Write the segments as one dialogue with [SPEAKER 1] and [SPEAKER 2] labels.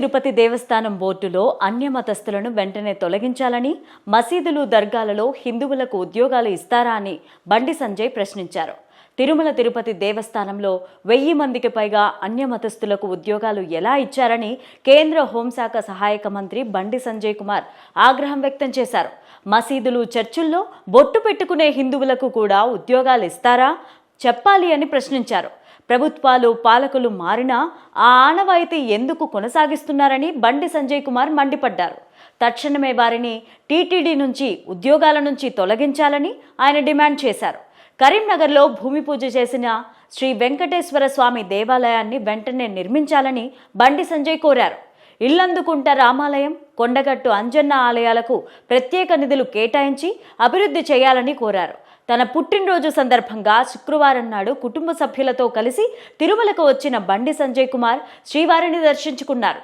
[SPEAKER 1] తిరుపతి దేవస్థానం బోర్డులో అన్యమతస్థులను వెంటనే తొలగించాలని మసీదులు దర్గాలలో హిందువులకు ఉద్యోగాలు ఇస్తారా అని బండి సంజయ్ ప్రశ్నించారు. తిరుమల తిరుపతి దేవస్థానంలో వెయ్యి మందికి పైగా అన్యమతస్థులకు ఉద్యోగాలు ఎలా ఇచ్చారని కేంద్ర హోంశాఖ సహాయక మంత్రి బండి సంజయ్ కుమార్ ఆగ్రహం వ్యక్తం చేశారు. మసీదులు చర్చుల్లో బొట్టు పెట్టుకునే హిందువులకు కూడా ఉద్యోగాలు ఇస్తారా? చెప్పాలి అని ప్రశ్నించారు. ప్రభుత్వాలు పాలకులు మారినా ఆ ఆనవాయితీ ఎందుకు కొనసాగిస్తున్నారని బండి సంజయ్ కుమార్ మండిపడ్డారు. తక్షణమే వారిని టీటీడీ నుంచి ఉద్యోగాల నుంచి తొలగించాలని ఆయన డిమాండ్ చేశారు. కరీంనగర్లో భూమి పూజ చేసిన శ్రీ వెంకటేశ్వర స్వామి దేవాలయాన్ని వెంటనే నిర్మించాలని బండి సంజయ్ కోరారు. ఇల్లందుకుంట రామాలయం కొండగట్టు అంజన్న ఆలయాలకు ప్రత్యేక నిధులు కేటాయించి అభివృద్ధి చేయాలని కోరారు. తన పుట్టినరోజు సందర్భంగా శుక్రవారం నాడు కుటుంబ సభ్యులతో కలిసి తిరుమలకు వచ్చిన బండి సంజయ్ కుమార్ శ్రీవారిని దర్శించుకున్నారు.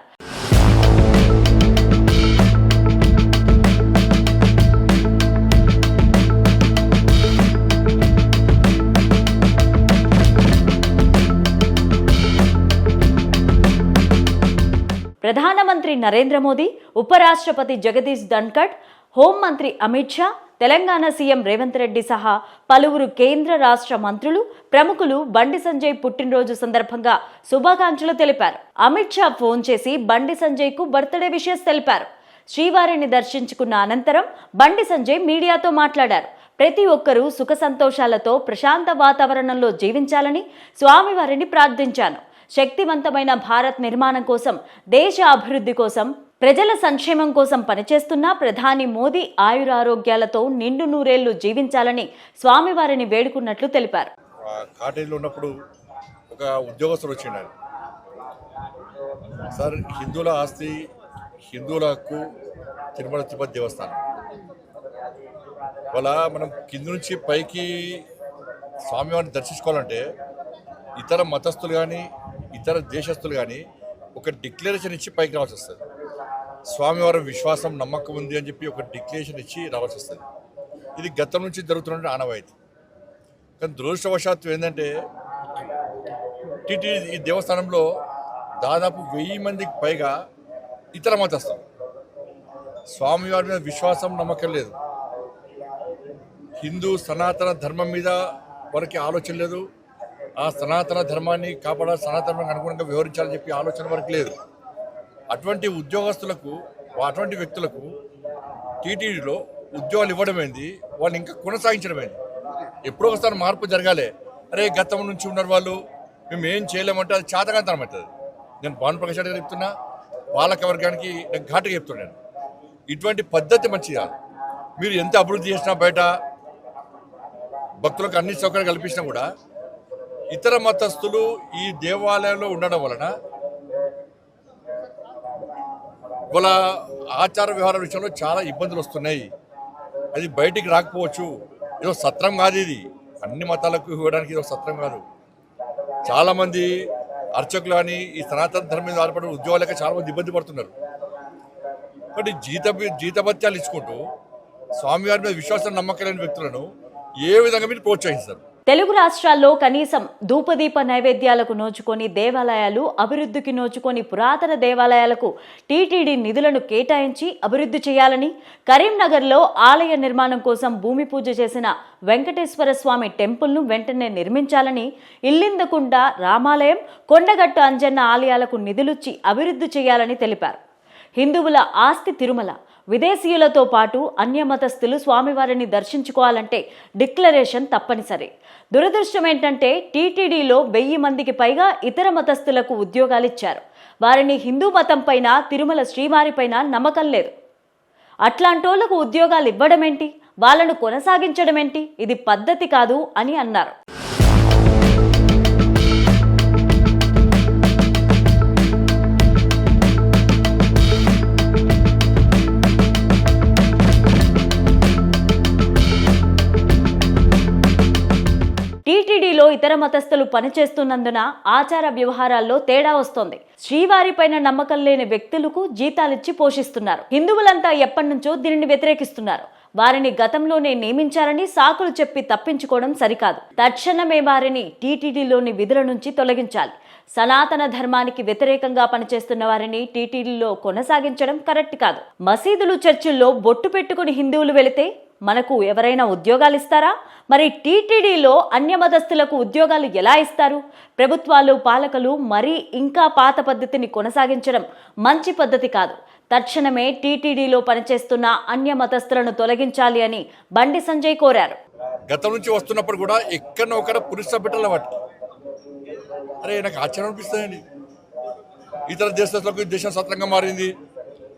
[SPEAKER 1] ప్రధానమంత్రి నరేంద్ర మోదీ ఉపరాష్ట్రపతి జగదీష్ ధన్కడ్ హోంమంత్రి అమిత్ షా తెలంగాణ సీఎం రేవంత్ రెడ్డి సహా పలువురు కేంద్ర రాష్ట్ర మంత్రులు ప్రముఖులు బండి సంజయ్ పుట్టినరోజు సందర్భంగా శుభాకాంక్షలు తెలిపారు. అమిత్ షా ఫోన్ చేసి బండి సంజయ్కు బర్త్డే విషయస్ తెలిపారు. శ్రీవారిని దర్శించుకున్న అనంతరం బండి సంజయ్ మీడియాతో మాట్లాడారు. ప్రతి ఒక్కరూ సుఖ సంతోషాలతో ప్రశాంత వాతావరణంలో జీవించాలని స్వామివారిని ప్రార్థించాను. శక్తివంతమైన భారత్ నిర్మాణం కోసం దేశ అభివృద్ధి కోసం ప్రజల సంక్షేమం కోసం పనిచేస్తున్న ప్రధాని మోదీ ఆయురారోగ్యాలతో నిండు నూరేళ్ళు జీవించాలని స్వామివారిని వేడుకున్నట్లు తెలిపారు.
[SPEAKER 2] కాటేజీలో ఉన్నప్పుడు ఒక ఉద్యోగస్తుడు వచ్చిండు సార్ హిందువుల ఆస్తి హిందువుల హక్కు తిరుమల తిరుపతి దేవస్థానం. వాళ్ళ మనం కింద నుంచి పైకి స్వామివారిని దర్శించుకోవాలంటే ఇతర మతస్థులు కానీ ఇతర దేశస్తులు కానీ ఒక డిక్లరేషన్ ఇచ్చి పైకి రావాల్సి వస్తుంది. స్వామివారి విశ్వాసం నమ్మకం ఉంది అని చెప్పి ఒక డిక్లరేషన్ ఇచ్చి రావాల్సి వస్తుంది ఇది గతం నుంచి జరుగుతున్న ఆనవాయితీ. కానీ దురదృష్టవశాత్తు ఏంటంటే టిటి ఈ దేవస్థానంలో దాదాపు వెయ్యి మందికి పైగా ఇతర మతస్థం స్వామివారి మీద విశ్వాసం నమ్మకం లేదు. హిందూ సనాతన ధర్మం మీద వారికి ఆలోచన లేదు. ఆ సనాతన ధర్మాన్ని కాపాడాలి సనాతన అనుగుణంగా వివరించాలని చెప్పి ఆలోచన వరకు లేదు. అటువంటి ఉద్యోగస్తులకు అటువంటి వ్యక్తులకు టీటీడీలో ఉద్యోగాలు ఇవ్వడం ఏంది? వాళ్ళు ఇంకా కొనసాగించడం ఏంది? ఎప్పుడో ఒకసారి మార్పు జరగాలి. అరే గతం నుంచి ఉన్నారు వాళ్ళు. మేము ఏం చేయలేమంటే అది చాతకాంతరం అవుతుంది. నేను భాను ప్రకాష్ రెడ్డి గారు చెప్తున్నా పాలక వర్గానికి నేను ఘాటుగా చెప్తున్నాను ఇటువంటి పద్ధతి మంచిది? కాదు మీరు ఎంత అభివృద్ధి చేసినా బయట భక్తులకు అన్ని సౌకర్యాలు కల్పించినా కూడా ఇతర మతస్థులు ఈ దేవాలయంలో ఉండడం వలన కుల ఆచార వ్యవహారాల విషయంలో చాలా ఇబ్బందులు వస్తున్నాయి. అది బయటికి రాకపోవచ్చు. ఏదో సత్రం కాదు ఇది. అన్ని మతాలకు ఇవ్వడానికి ఇది ఒక సత్రం కాదు. చాలామంది అర్చకులు కానీ ఈ సనాతన ధర్మం మీద ఆధారపడిన ఉద్యోగాలక చాలా మంది ఇబ్బంది పడుతున్నారు. కాబట్టి జీత జీతభత్యాలు ఇచ్చుకుంటూ స్వామివారి మీద విశ్వాసం నమ్మకం లేని వ్యక్తులను ఏ విధంగా మీరు ప్రోత్సహిస్తారు?
[SPEAKER 1] తెలుగు రాష్ట్రాల్లో కనీసం ధూపదీప నైవేద్యాలకు నోచుకొని దేవాలయాలు అభివృద్ధికి నోచుకొని పురాతన దేవాలయాలకు టీటీడీ నిధులను కేటాయించి అభివృద్ధి చేయాలని కరీంనగర్లో ఆలయ నిర్మాణం కోసం భూమి పూజ చేసిన వెంకటేశ్వర స్వామి టెంపుల్ను వెంటనే నిర్మించాలని ఇల్లిందకుండ రామాలయం కొండగట్టు అంజన్న ఆలయాలకు నిధులుచ్చి అభివృద్ధి చేయాలని తెలిపారు. హిందువుల ఆస్తి తిరుమల విదేశీయులతో పాటు అన్యమతస్థులు స్వామివారిని దర్శించుకోవాలంటే డిక్లరేషన్ తప్పనిసరి. దురదృష్టం ఏంటంటే టీటీడీలో వెయ్యి మందికి పైగా ఇతర మతస్థులకు ఉద్యోగాలు ఇచ్చారు వారిని హిందూ మతం పైన తిరుమల శ్రీవారిపైన నమ్మకం లేదు. అట్లాంటోళ్ళకు ఉద్యోగాలు ఇవ్వడమేంటి వాళ్ళను కొనసాగించడమేంటి? ఇది పద్ధతి కాదు అని అన్నారు. ఇతర మతస్థులు పనిచేస్తున్నందున ఆచార వ్యవహారాల్లో తేడా వస్తోంది. శ్రీవారిపైన నమ్మకం లేని వ్యక్తులకు జీతాలిచ్చి పోషిస్తున్నారు. హిందువులంతా ఎప్పటినుంచో దీనిని వ్యతిరేకిస్తున్నారు. వారిని గతంలోనే నియమించారని సాకులు చెప్పి తప్పించుకోవడం సరికాదు. తక్షణమే వారిని టీటీడీలోని విధుల నుంచి తొలగించాలి. సనాతన ధర్మానికి వ్యతిరేకంగా పనిచేస్తున్న వారిని టీటీడీలో కొనసాగించడం కరెక్ట్ కాదు. మసీదులు చర్చిల్లో బొట్టు పెట్టుకుని హిందువులు వెళితే మనకు ఎవరైనా ఉద్యోగాలు ఇస్తారా మరి టీటీడీలో అన్యమతస్థులకు ఉద్యోగాలు ఎలా ఇస్తారు? ప్రభుత్వాలు పాలకులు మరీ ఇంకా పాత పద్ధతిని కొనసాగించడం మంచి పద్ధతి కాదు. తక్షణమే టీటీడీలో పనిచేస్తున్న అన్యమతస్థులను తొలగించాలి అని బండి సంజయ్ కోరారు.
[SPEAKER 2] గతం నుంచి వస్తున్నప్పుడు కూడా ఎక్కడో ఒకడ పురుష బిడ్డల వాటికి అరే నాకు ఆశ్చర్యం అనిపిస్తుందండి. ఇతర దేశాలకు దేశం సత్రంగా మారింది.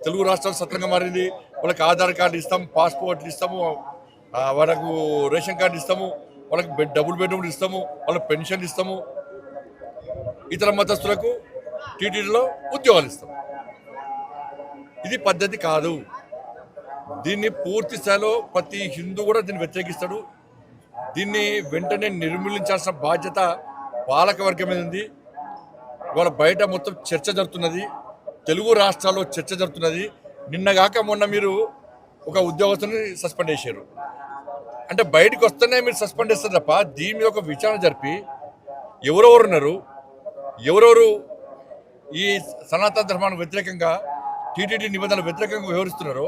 [SPEAKER 2] తెలుగు రాష్ట్రాలు సత్రంగా మారింది. వాళ్ళకి ఆధార్ కార్డు ఇస్తాము పాస్పోర్ట్లు ఇస్తాము వాళ్ళకు రేషన్ కార్డు ఇస్తాము వాళ్ళకి బెడ్ డబుల్ బెడ్రూమ్లు ఇస్తాము వాళ్ళకి పెన్షన్ ఇస్తాము. ఇతర మతస్థులకు టీటీడీలో ఉద్యోగాలు ఇస్తాము ఇది పద్ధతి కాదు. దీన్ని పూర్తి స్థాయిలో ప్రతి హిందూ కూడా దీన్ని వ్యతిరేకిస్తాడు. దీన్ని వెంటనే నిర్మూలించాల్సిన బాధ్యత పాలక వర్గం మీద ఉంది. ఇవాళ బయట మొత్తం చర్చ జరుగుతున్నది. తెలుగు రాష్ట్రాల్లో చర్చ జరుగుతున్నది. నిన్నగాక మొన్న మీరు ఒక ఉద్యోగస్తుని సస్పెండ్ చేశారు. అంటే బయటకు వస్తేనే మీరు సస్పెండ్ చేస్తారు తప్ప దీని మీద ఒక విచారణ జరిపి ఎవరెవరు ఉన్నారు ఎవరెవరు ఈ సనాతన ధర్మానికి వ్యతిరేకంగా టీటీడీ నిబంధనలు వ్యతిరేకంగా వివరిస్తున్నారో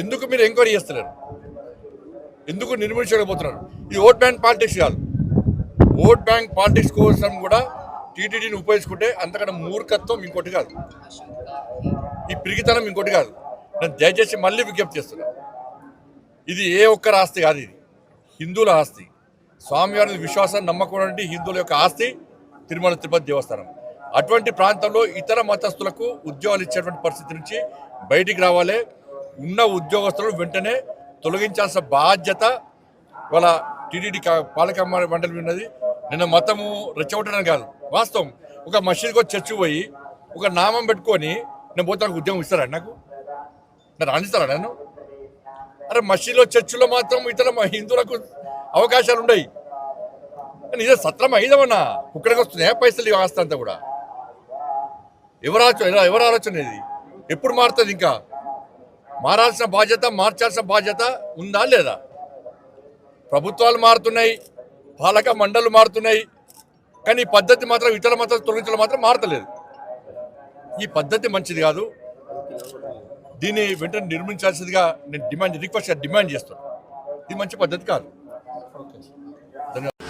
[SPEAKER 2] ఎందుకు మీరు ఎంక్వైరీ చేస్తున్నారు ఎందుకు నిర్మించలేకపోతున్నారు ఇది ఓట్ బ్యాంక్ పాలిటిక్స్ కాదు. ఓట్ బ్యాంక్ పాలిటిక్స్ కోసం కూడా టీటీడీని ఉపయోగించుకుంటే అంతకన్నా మూర్ఖత్వం ఇంకోటి కాదు. ఈ పిరిగితనం ఇంకోటి కాదు. నేను దయచేసి మళ్ళీ విజ్ఞప్తి చేస్తున్నా. ఇది ఏ ఒక్కరి ఆస్తి కాదు ఇది. హిందువుల ఆస్తి. స్వామివారి విశ్వాసం నమ్మకం అంటే హిందువుల యొక్క ఆస్తి తిరుమల తిరుపతి దేవస్థానం. అటువంటి ప్రాంతంలో ఇతర మతస్థులకు ఉద్యోగాలు ఇచ్చేటువంటి పరిస్థితి నుంచి బయటికి రావాలి. ఉన్న ఉద్యోగస్తులను వెంటనే తొలగించాల్సిన బాధ్యత వాళ్ళ టీడీడీ పాలక మండలి ఉన్నది. నిన్న మతము రెచ్చగొట్టడం కాదు. వాస్తవం. ఒక మసీద్కి చర్చి పోయి ఒక నామం పెట్టుకొని నేను పోతానికి ఉద్యోగం ఇస్తారా నాకు? నన్ను రాణిస్తారా నన్ను? అరే మసీదులో చర్చిలో మాత్రం ఇతర మ- హిందువులకు అవకాశాలు ఉన్నాయి కానీ సత్రం అయిదమన్నా ఇక్కడికి వస్తున్నాయి పైసలు ఈ ఆస్తి అంతా కూడా? ఎవరు ఆలోచన ఎవరు ఆలోచన ఇది? ఎప్పుడు మారుతుంది ఇంకా? మారాల్సిన బాధ్యత మార్చాల్సిన బాధ్యత ఉందా లేదా? ప్రభుత్వాలు మారుతున్నాయి పాలక మండళ్ళు మారుతున్నాయి కానీ ఈ పద్ధతి మాత్రం ఇతర మతాలు తొలగించడం మాత్రం మారతలేదు. ఈ పద్ధతి మంచిది కాదు. దీన్ని వెంటనే నిర్మించాల్సిందిగా నేను డిమాండ్ రిక్వెస్ట్ డిమాండ్ చేస్తాను ఇది మంచి పద్ధతి కాదు. ధన్యవాదాలు.